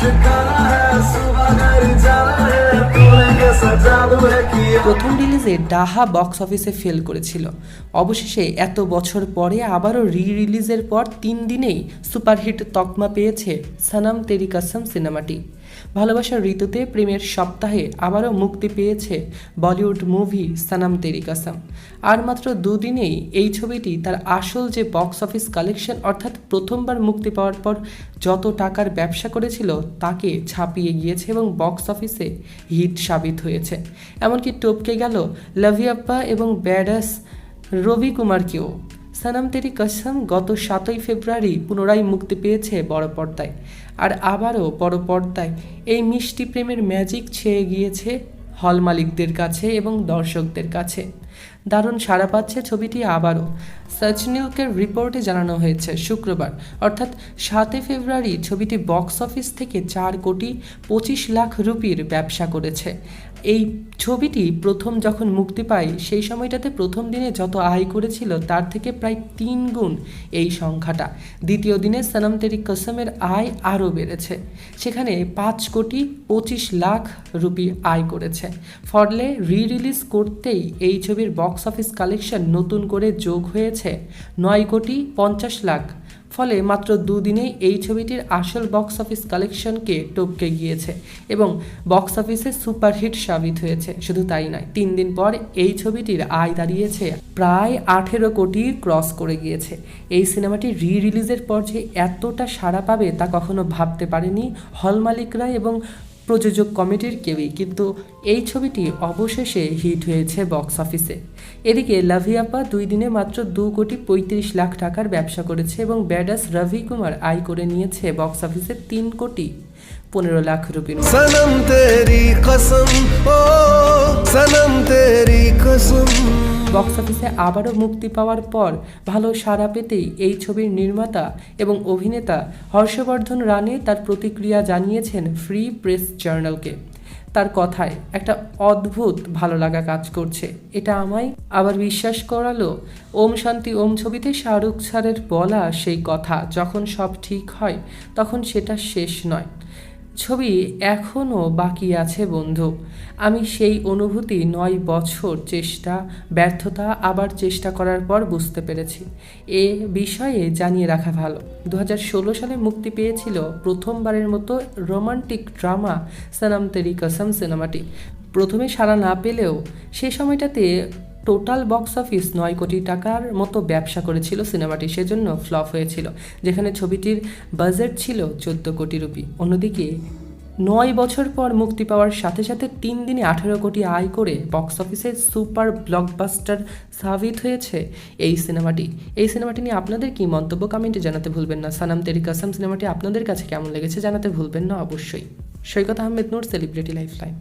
आशिका है सुबह जाए প্রথম রিলিজে ডাহা বক্স অফিসে ফেল করেছিল। অবশেষে এত বছর পরে আবারও রি রিলিজের পর তিন দিনেই সুপারহিট তকমা পেয়েছে সানাম তেরি কাসম সিনেমাটি ভালোবাসার ঋতুতে প্রেমের সপ্তাহে আবারও মুক্তি পেয়েছে বলিউড মুভি সানাম তেরি কাসম। আর মাত্র দুদিনেই এই ছবিটি তার আসল যে বক্স অফিস কালেকশন অর্থাৎ প্রথমবার মুক্তি পাওয়ার পর যত টাকার ব্যবসা করেছিল, তাকে ছাপিয়ে গিয়েছে এবং বক্স অফিসে হিট সাবিত হয়েছে। এমনকি টপকে গেল লাভিয়াপ্পা এবং ব্যাডাস রবি কুমারকেও সানাম তেরি কসম, গত সাতই ফেব্রুয়ারি পুনরায় মুক্তি পেয়েছে বড় পর্দায়। আর আবারও বড় পর্দায় এই মিষ্টি প্রেমের ম্যাজিক ছেয়ে গিয়েছে হল মালিকদের কাছে এবং দর্শকদের কাছে। দারুণ সাড়া পাচ্ছে ছবিটি আবারও। সচনিলকের রিপোর্টে জানানো হয়েছে, শুক্রবার। অর্থাৎ সাতই ফেব্রুয়ারি ছবিটি বক্স অফিস থেকে চার কোটি পঁচিশ লাখ রুপির ব্যবসা করেছে। এই ছবিটি প্রথম যখন মুক্তি পায়, সেই সময়টাতে প্রথম দিনে যত আয় করেছিল, তার থেকে প্রায় তিন গুণ এই সংখ্যাটা। দ্বিতীয় দিনে সনম তেরি কসমের আয় আরও বেড়েছে। সেখানে পাঁচ কোটি পঁচিশ লাখ রুপি আয় করেছে। ফলে রি রিলিজ করতেই এই ছবির বক্স অফিস কালেকশন নতুন করে যোগ হয়েছে নয় কোটি পঞ্চাশ লাখ। ফলে মাত্র দুদিনেই এই ছবিটির আসল বক্স অফিস কালেকশনকে টপকে গিয়েছে এবং বক্স অফিসে সুপারহিট সাবিত হয়েছে। শুধু তাই নয়, তিন দিন পর এই ছবিটির আয় দাঁড়িয়েছে প্রায় আঠেরো কোটি ক্রস করে গিয়েছে। এই সিনেমাটি রি রিলিজের পর যে এতটা সাড়া পাবে তা কখনো ভাবতে পারেনি হল মালিকরা এবং প্রযোজক কমিটির কেউই, কিন্তু এই ছবিটি অবশেষে হিট হয়েছে বক্স অফিসে। এদিকে লাভিয়াপা দুই দিনে মাত্র দু কোটি পঁয়ত্রিশ লাখ টাকার ব্যবসা করেছে এবং ব্যাডাস রবি কুমার আয় করে নিয়েছে বক্স অফিসে তিন কোটি পনেরো লাখ রুপির বক্স অফিসে আবারও মুক্তি পাওয়ার পর ভালো সাড়া পেতেই এই ছবির নির্মাতা এবং অভিনেতা হর্ষবর্ধন রানে তার প্রতিক্রিয়া জানিয়েছেন ফ্রি প্রেস জার্নালকে তার কথায় একটা অদ্ভুত ভালো লাগা কাজ করছে। এটা আমায় আবার বিশ্বাস করালো, ওম শান্তি ওম ছবিতে শাহরুখ স্যারের বলা সেই কথা, যখন সব ঠিক হয়, তখন সেটা শেষ নয়। ছবি এখনও বাকি আছে, বন্ধু। আমি সেই অনুভূতি নয় বছর চেষ্টা, ব্যর্থতা আবার চেষ্টা করার পর বুঝতে পেরেছি। এ বিষয়ে জানিয়ে রাখা ভালো। দু হাজার ষোলো সালে মুক্তি পেয়েছিল প্রথমবারের মতো রোমান্টিক ড্রামা সনম তেরি কসম সিনেমাটি। প্রথমে সাড়া না পেলেও সে সময়টাতে টোটাল বক্স অফিস নয় কোটি টাকার মতো ব্যবসা করেছিল সিনেমাটি। সেজন্য ফ্লপ হয়েছিল। যেখানে ছবিটির বাজেট ছিল চোদ্দ কোটি রুপি। অন্যদিকে, নয় বছর পর মুক্তি পাওয়ার সাথে সাথে তিন দিনে আঠেরো কোটি আয় করে বক্স অফিসে সুপার ব্লকবাস্টার সাবিত হয়েছে এই সিনেমাটি। এই সিনেমাটি নিয়ে আপনাদের কি মন্তব্য কমেন্টে জানাতে ভুলবেন না। সানাম তেরি কাসাম সিনেমাটি আপনাদের কাছে কেমন লেগেছে জানাতে ভুলবেন না অবশ্যই। Saikat Ahmed Noor celebrity life line